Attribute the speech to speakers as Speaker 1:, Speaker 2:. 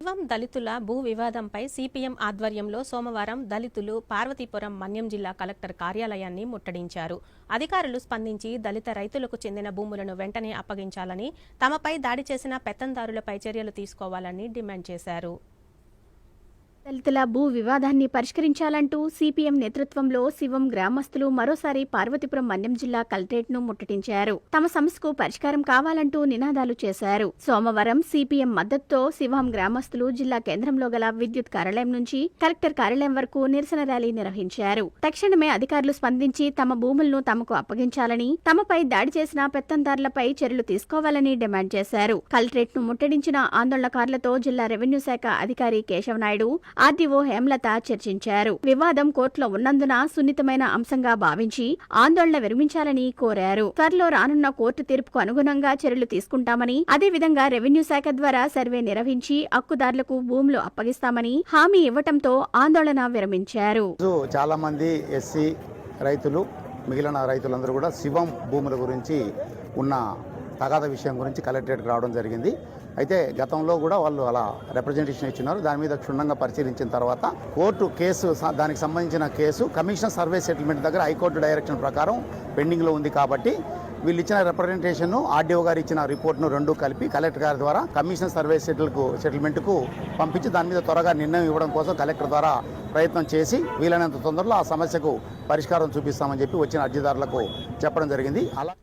Speaker 1: శివం దళితుల భూ వివాదంపై సిపిఎం ఆధ్వర్యంలో సోమవారం దళితులు పార్వతీపురం మన్యం జిల్లా కలెక్టర్ కార్యాలయాన్ని ముట్టడించారు. అధికారులు స్పందించి దళిత రైతులకు చెందిన భూములను వెంటనే అప్పగించాలని తమపై దాడి చేసిన పెత్తందారులపై చర్యలు తీసుకోవాలని డిమాండ్ చేశారు.
Speaker 2: దళితుల భూ వివాదాన్ని పరిష్కరించాలంటూ సిపిఎం నేతృత్వంలో శివం గ్రామస్తులు మరోసారి పార్వతీపురం మన్యం జిల్లా కలెక్టరేట్ను ముట్టడించారు. తమ సమస్యకు పరిష్కారం కావాలంటూ నినాదాలు చేశారు. సోమవారం సిపిఎం మద్దతుతో శివం గ్రామస్తులు జిల్లా కేంద్రంలో గల విద్యుత్ కార్యాలయం నుంచి కలెక్టర్ కార్యాలయం వరకు నిరసన ర్యాలీ నిర్వహించారు. తక్షణమే అధికారులు స్పందించి తమ భూములను తమకు అప్పగించాలని తమపై దాడి చేసిన పెత్తందారులపై చర్యలు తీసుకోవాలని డిమాండ్ చేశారు. కలెక్టరేట్ను ముట్టడించిన ఆందోళనకారులతో జిల్లా రెవెన్యూ శాఖ అధికారి కేశవనాయుడు ఆర్డీఓ హేమలత చర్చించారు. వివాదం కోర్టులో ఉన్నందున సున్నితమైన అంశంగా భావించి ఆందోళన విరమించాలని కోరారు. త్వరలో రానున్న కోర్టు తీర్పుకు అనుగుణంగా చర్యలు తీసుకుంటామని అదేవిధంగా రెవెన్యూ శాఖ ద్వారా సర్వే నిర్వహించి హక్కుదారులకు భూములు అప్పగిస్తామని హామీ ఇవ్వటంతో ఆందోళన విరమించారు.
Speaker 3: చాలా మంది ఎస్సీ రైతులు మిగిలిన రైతులందరూ కూడా శివం భూముల గురించి ఉన్న తగాద విషయం గురించి కలెక్టరేట్కి రావడం జరిగింది. అయితే గతంలో కూడా వాళ్ళు అలా రిప్రజెంటేషన్ ఇచ్చినారు. దాని మీద క్షుణ్ణంగా పరిశీలించిన తర్వాత కోర్టు కేసు దానికి సంబంధించిన కేసు కమిషన్ సర్వే సెటిల్మెంట్ దగ్గర హైకోర్టు డైరెక్షన్ ప్రకారం పెండింగ్లో ఉంది కాబట్టి వీళ్ళు ఇచ్చిన రిప్రజెంటేషన్ ఆర్డీఓ గారు ఇచ్చిన రిపోర్ట్ను రెండు కలిపి కలెక్టర్ గారి ద్వారా కమిషన్ సర్వే సెటిల్కు సెటిల్మెంట్కు పంపించి దాని మీద త్వరగా నిర్ణయం ఇవ్వడం కోసం కలెక్టర్ ద్వారా ప్రయత్నం చేసి వీలైనంత తొందరలో ఆ సమస్యకు పరిష్కారం చూపిస్తామని చెప్పి వచ్చిన అర్జీదారులకు చెప్పడం జరిగింది. అలా